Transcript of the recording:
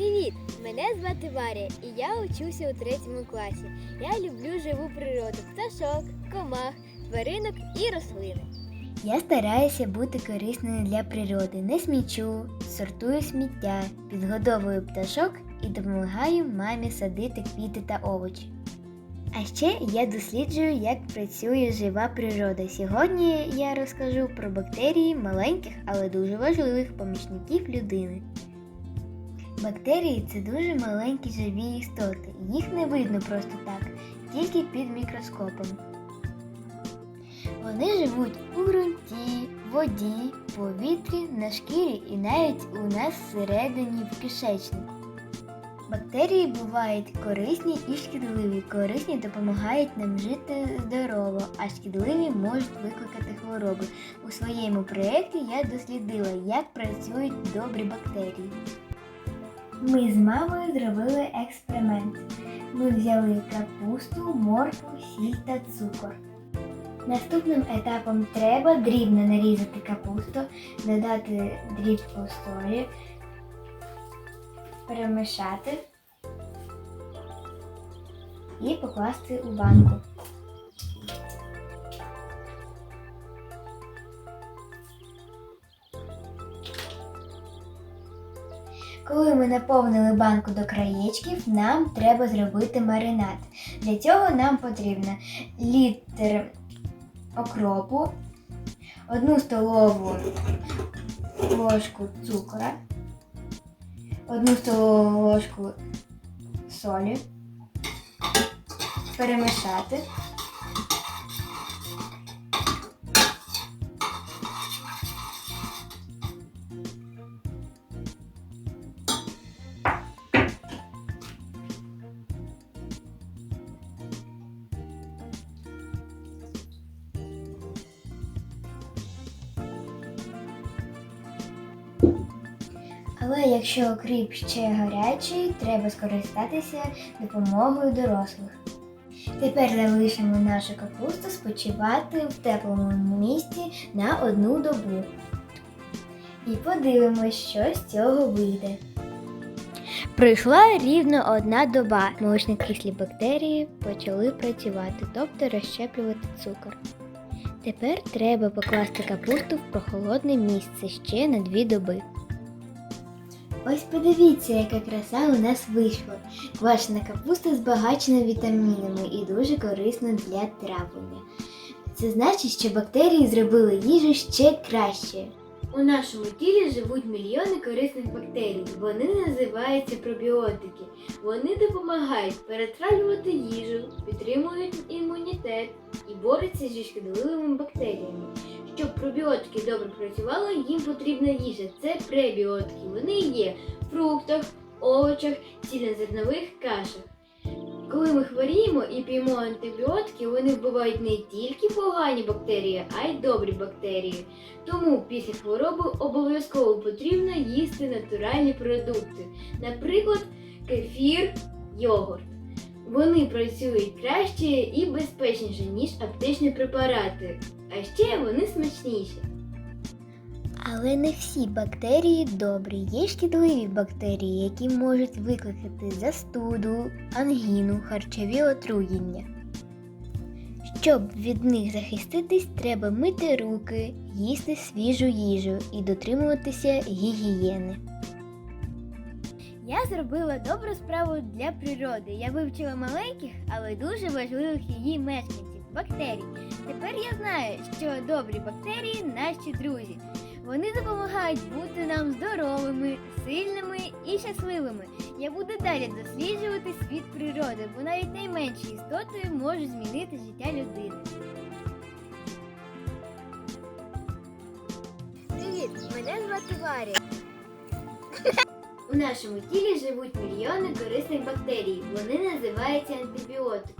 Привіт! Мене звати Варя і я учуся у третьому класі. Я люблю живу природу, пташок, комах, тваринок і рослини. Я стараюся бути корисною для природи, не смічу, сортую сміття, підгодовую пташок і допомагаю мамі садити квіти та овочі. А ще я досліджую, як працює жива природа. Сьогодні я розкажу про бактерії маленьких, але дуже важливих помічників людини. Бактерії це дуже маленькі живі істоти. Їх не видно просто так, тільки під мікроскопом. Вони живуть у ґрунті, воді, повітрі, на шкірі і навіть у нас всередині в кишечнику. Бактерії бувають корисні і шкідливі. Корисні допомагають нам жити здорово, а шкідливі можуть викликати хвороби. У своєму проєкті я дослідила, як працюють добрі бактерії. Ми з мамою зробили експеримент. Ми взяли капусту, моркву, сіль та цукор. Наступним етапом треба дрібно нарізати капусту, додати дрібку солі, перемішати і покласти у банку. Коли ми наповнили банку до краєчків, нам треба зробити маринад. Для цього нам потрібно літр окропу, одну столову ложку цукора, одну столову ложку солі, перемішати. Але якщо окріп ще гарячий, треба скористатися допомогою дорослих. Тепер залишимо нашу капусту спочивати в теплому місці на одну добу. І подивимось, що з цього вийде. Пройшла рівно одна доба. Молочнокислі бактерії почали працювати, тобто розщеплювати цукор. Тепер треба покласти капусту в прохолодне місце ще на дві доби. Ось подивіться, яка краса у нас вийшла. Квашена капуста збагачена вітамінами і дуже корисна для травлення. Це значить, що бактерії зробили їжу ще краще. У нашому тілі живуть мільйони корисних бактерій. Вони називаються пробіотики. Вони допомагають перетравлювати їжу, підтримують імунітет і борються зі шкідливими бактеріями. Щоб пробіотики добре працювали, їм потрібна їжа. Це пребіотики. Вони є в фруктах, овочах, цільнозернових кашах. Коли ми хворіємо і п'ємо антибіотики, вони вбивають не тільки погані бактерії, а й добрі бактерії. Тому після хвороби обов'язково потрібно їсти натуральні продукти, наприклад, кефір, йогурт. Вони працюють краще і безпечніше, ніж аптечні препарати, а ще вони смачніші. Але не всі бактерії добрі. Є шкідливі бактерії, які можуть викликати застуду, ангіну, харчові отруєння. Щоб від них захиститись, треба мити руки, їсти свіжу їжу і дотримуватися гігієни. Я зробила добру справу для природи. Я вивчила маленьких, але дуже важливих її мешканців бактерій. Тепер я знаю, що добрі бактерії наші друзі. Вони допомагають бути нам здоровими, сильними і щасливими. Я буду далі досліджувати світ природи, бо навіть найменші істоти можуть змінити життя людини. Привіт! Мене звати Варя. У нашому тілі живуть мільйони корисних бактерій. Вони називаються антибіотики.